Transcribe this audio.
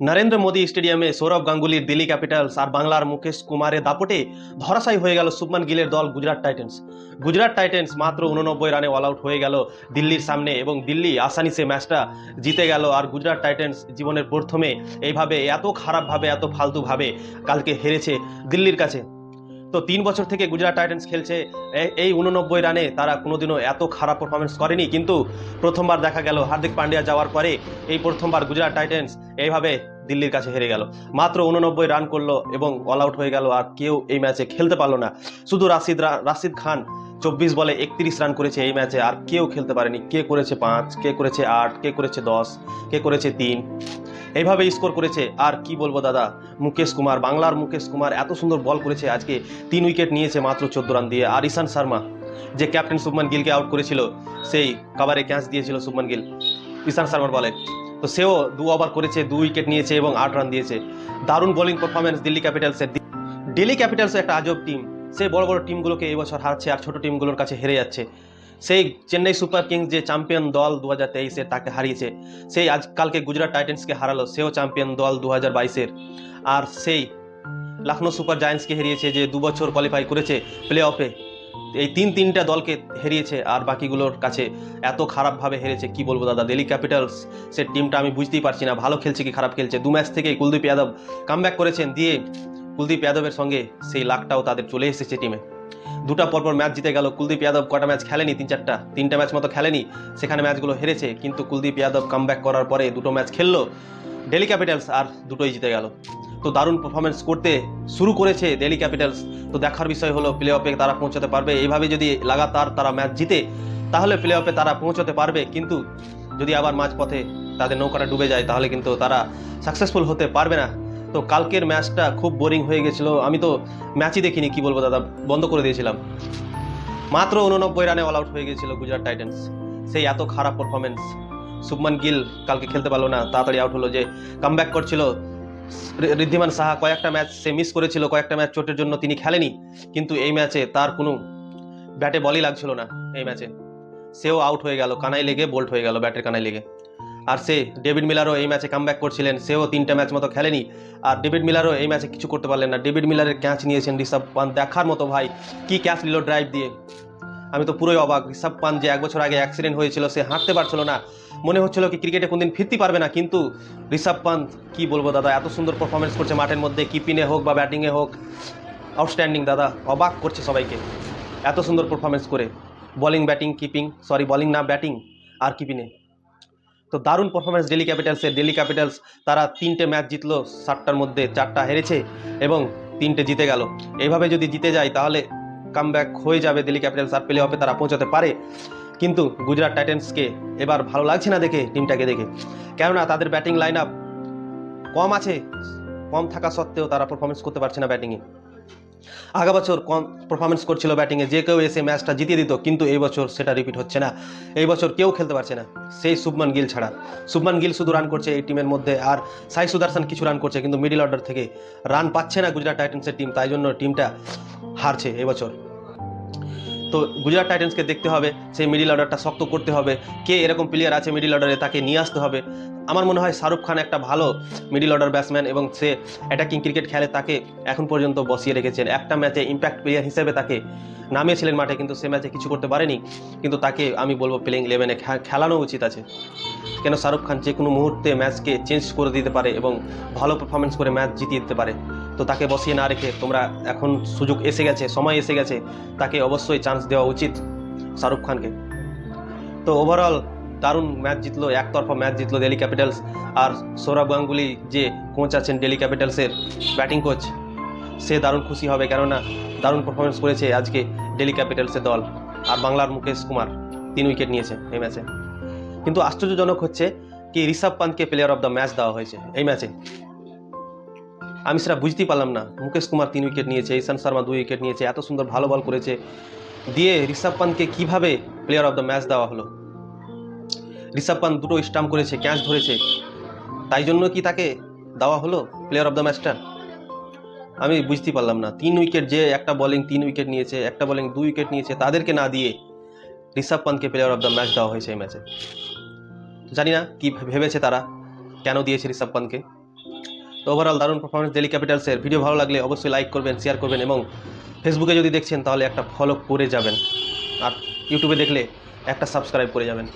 নরেন্দ্র মোদী স্টেডিয়ামে সৌরভ গাঙ্গুলির দিল্লি ক্যাপিটালস আর বাংলার মুকেশ কুমারের দাপটে ধরাশায়ী হয়ে গেল শুভমান গিলের দল গুজরাট টাইটেন্স। গুজরাট টাইটেন্স মাত্র উননব্বই রানে অল আউট হয়ে গেল দিল্লির সামনে এবং দিল্লি আসানি সে ম্যাচটা জিতে গেল আর গুজরাট টাইটেন্স জীবনের প্রথমে। এইভাবে এত খারাপভাবে, এত ফালতুভাবে কালকে হেরেছে দিল্লির কাছে। তো তিন বছর থেকে গুজরাট টাইটেন্স খেলছে। এই উননব্বই রানে তারা কোনোদিনও এত খারাপ পারফরমেন্স করেনি। কিন্তু প্রথমবার দেখা গেল হার্দিক পান্ডিয়া যাওয়ার পরে এই প্রথমবার গুজরাট টাইটেন্স এইভাবে দিল্লির কাছে হেরে গেল। মাত্র উননব্বই রান করল এবং অল আউট হয়ে গেল আর কেউ এই ম্যাচে খেলতে পারল না। শুধু রাশিদ রাশিদ খান চব্বিশ বলে একত্রিশ রান করেছে এই ম্যাচে। আর কেউ খেলতে পারেনি। কে করেছে পাঁচ, কে করেছে আট, কে করেছে দশ, কে করেছে তিন। এইভাবে স্কোর করেছে। আর কি বলব দাদা? মুকেশ কুমার, বাংলার মুকেশ কুমার এত সুন্দর বল করেছে আজকে। তিন উইকেট নিয়েছে মাত্র চোদ্দ রান দিয়ে। আর ঈশান শর্মা, যে ক্যাপ্টেন শুভমান গিলকে আউট করেছিল, সেই কাভারে ক্যাচ দিয়েছিল শুভমান গিল, ঈশান শর্মার বলে। তো সেও দু ওভার করেছে, দু উইকেট নিয়েছে এবং আট রান দিয়েছে। দারুণ বোলিং পারফরমেন্স দিল্লি ক্যাপিটালসের দিল্লি ক্যাপিটালস একটা আজব টিম সেই বড় বড় টিমগুলোকে এবছর হারছে আর ছোট টিমগুলোর কাছে হেরে যাচ্ছে। সেই চেন্নাই সুপার কিংস যে চ্যাম্পিয়ন দল দু হাজার তেইশে তাকে হারিয়েছে, সেই আজকালকে গুজরাট টাইটেন্সকে হারালো, সেও চ্যাম্পিয়ন দল দু হাজার বাইশের। আর সেই লখনৌ সুপার জায়ান্টসকে হারিয়েছে যে দু বছর কোয়ালিফাই করেছে প্লে অফে এই তিন তিনটা দলকে হারিয়েছে আর বাকিগুলোর কাছে এত খারাপভাবে হেরেছে, কি বলব দাদা? দিল্লি ক্যাপিটালস সে টিমটা আমি বুঝতেই পারছি না, ভালো খেলছে কি খারাপ খেলছে? দু ম্যাচ থেকেই কুলদীপ যাদব কামব্যাক করেছেন, দিয়ে কুলদীপ যাদবের সঙ্গে সেই লাখটাও তাদের চলে এসেছে টিমে দুটা পরপর ম্যাচ জিতে গেল। কুলদীপ যাদব কটা ম্যাচ খেলেনি? তিন চারটা। তিনটা ম্যাচ মতো খেলেনি। সেখানে ম্যাচগুলো হেরেছে। কিন্তু কুলদীপ যাদব কামব্যাক করার পরে দুটো ম্যাচ খেললো। ডেলি ক্যাপিটালস আর দুটোই জিতে গেল। তো দারুণ পারফরমেন্স করতে শুরু করেছে ডেলি ক্যাপিটালস তো দেখার বিষয় হলো প্লে অফে তারা পৌঁছাতে পারবে। এইভাবে যদি লাগাতার তারা ম্যাচ জিতে, তাহলে প্লে অফে তারা পৌঁছাতে পারবে। কিন্তু যদি আবার মাঝপথে তাদের নৌকাটা ডুবে যায়, তাহলে কিন্তু তারা সাকসেসফুল হতে পারবে না। তো কালকের ম্যাচটা খুব বোরিং হয়ে গেছিল। আমি তো ম্যাচই দেখিনি, কি বলব দাদা? বন্ধ করে দিয়েছিলাম। মাত্র উননব্বই রানে অল আউট হয়ে গেছিল গুজরাট টাইটেন্স। সেই এত খারাপ পারফরমেন্স শুভমান গিল কালকে খেলতে পারল না, তাড়াতাড়ি আউট হলো যে কামব্যাক করছিল। ঋদ্ধিমান সাহা কয়েকটা ম্যাচ সে মিস করেছিল, কয়েকটা ম্যাচ চোটের জন্য তিনি খেলেনি। কিন্তু এই ম্যাচে তার কোনো ব্যাটে বলই লাগছিল না এই ম্যাচে। সেও আউট হয়ে গেল কানায় লেগে বোল্ট হয়ে গেল ব্যাটের কানায় লেগে। আর সে ডেভিড মিলারও এই ম্যাচে কামব্যাক করছিলেন। সেও তিনটা ম্যাচ মতো খেলেনি। আর ডেভিড মিলারও এই ম্যাচে কিছু করতে পারলেন না। ডেভিড মিলারের ক্যাচ নিয়েছেন ঋষভ পান্ত দেখার মতো ভাই, কি ক্যাচ নিল ড্রাইভ দিয়ে। আমি তো পুরোই অবাক। ঋষভ পান্ত যে এক বছর আগে অ্যাক্সিডেন্ট হয়েছিল, সে হাঁটতে পারছিল না। মনে হচ্ছিল কি ক্রিকেটে কোনদিন ফিরতে পারবে না, কিন্তু ঋষভ পান্ত কি বলব দাদা, এত সুন্দর পারফরমেন্স করছে মাঠের মধ্যে। কিপিংয়ে হোক বা ব্যাটিংয়ে হোক আউটস্ট্যান্ডিং দাদা। অবাক করছে সবাইকে। এত সুন্দর পারফরমেন্স করে। Bowling batting keeping sorry bowling না ব্যাটিং আর কিপিংয়ে তো দারুণ পারফরমেন্স দিল্লি ক্যাপিটালসের ডেলি ক্যাপিটালস তারা তিনটে ম্যাচ জিতলো, সাতটার মধ্যে চারটা হেরেছে এবং তিনটে জিতে গেল। এইভাবে যদি জিতে যায় তাহলে কামব্যাক হয়ে যাবে দিল্লি ক্যাপিটালস আর প্লে অফে তারা পৌঁছাতে পারে। কিন্তু গুজরাট টাইটেন্সকে এবার ভালো লাগছে না দেখে টিমটাকে দেখে। কেননা তাদের ব্যাটিং লাইন আপ কম আছে, কম থাকা সত্ত্বেও তারা পারফরমেন্স করতে পারছে না ব্যাটিংয়ে আগা বছর কম পারফরমেন্স করছিল ব্যাটিংয়ে যে কেউ এসে ম্যাচটা জিতিয়ে দিত, কিন্তু এই বছর সেটা রিপিট হচ্ছে না। এই বছর কেউ খেলতে পারছে না। সেই শুভমান গিল ছাড়া। শুভমান গিল শুধু রান করছে এই টিমের মধ্যে, আর সাই সুদর্শন কিছু রান করছে, কিন্তু মিডিল অর্ডার থেকে রান পাচ্ছে না গুজরাট টাইটেন্সের টিম তাই জন্য টিমটা হারছে এবছর তো গুজরাট টাইটেন্সকে দেখতে হবে, সেই মিডিল অর্ডারটা শক্ত করতে হবে। কে এরকম প্লেয়ার আছে মিডিল অর্ডারে তাকে নিয়ে আসতে হবে? আমার মনে হয় শাহরুখ খান একটা ভালো মিডিল অর্ডার ব্যাটসম্যান এবং সে অ্যাটাকিং ক্রিকেট খেলে তাকে এখন পর্যন্ত বসিয়ে রেখেছেন। একটা ম্যাচে ইম্প্যাক্ট প্লেয়ার হিসেবে তাকে নামিয়েছিলেন মাঠে, কিন্তু সে ম্যাচে কিছু করতে পারেনি। কিন্তু তাকে আমি বলব প্লেইং ইলেভেনে খেলানো উচিত আছে। কেন শাহরুখ খান যে কোনো মুহূর্তে ম্যাচকে চেঞ্জ করে দিতে পারে এবং ভালো পারফরমেন্স করে ম্যাচ জিতিয়ে দিতে পারে। তো তাকে বসিয়ে না রেখে তোমরা এখন সুযোগ এসে গেছে, সময় এসে গেছে, তাকে অবশ্যই চান্স দেওয়া উচিত শাহরুখ খানকে। তো ওভারঅল দারুণ ম্যাচ জিতলো, একতরফা ম্যাচ জিতলো দিল্লি ক্যাপিটালস আর সৌরভ গাঙ্গুলি যে কোচ আছেন দিল্লি ক্যাপিটালসের ব্যাটিং কোচ সে দারুণ খুশি হবে কেননা দারুণ পারফরমেন্স করেছে আজকে দিল্লি ক্যাপিটালসের দল আর বাংলার মুকেশ কুমার, তিন উইকেট নিয়েছে এই ম্যাচে কিন্তু আশ্চর্যজনক হচ্ছে কি ঋষভ পান্তকে প্লেয়ার অফ দ্য ম্যাচ দেওয়া হয়েছে এই ম্যাচে আমি সেটা বুঝতেই পারলাম না। মুকেশ কুমার তিন উইকেট নিয়েছে, ঈশান শর্মা দুই উইকেট নিয়েছে, এত সুন্দর ভালো বল করেছে। দিয়ে ঋষভ পান্তকে কীভাবে প্লেয়ার অফ দ্য ম্যাচ দেওয়া হলো? ঋষভ পান্ত দুটো স্টাম্প করেছে ক্যাচ ধরেছে। তাই জন্য কি তাকে দেওয়া হলো প্লেয়ার অফ দ্য ম্যাচটা আমি বুঝতেই পারলাম না। তিন উইকেট যে একটা বোলিং তিন উইকেট নিয়েছে, একটা বোলিং দুই উইকেট নিয়েছে, তাদেরকে না দিয়ে ঋষভ পান্তকে প্লেয়ার অফ দ্য ম্যাচ দেওয়া হয়েছে এই ম্যাচে জানি না কী ভেবেছে তারা, কেন দিয়েছে ঋষভ পান্তকে? তো ওভারঅল দারুণ পারফরমেন্স দিল্লি ক্যাপিটালসের ভিডিও ভালো লাগলে অবশ্যই লাইক করবেন শেয়ার করবেন এবং ফেসবুকে যদি দেখছেন তাহলে একটা ফলো করে যাবেন। আর ইউটিউবে দেখলে একটা সাবস্ক্রাইব করে যাবেন।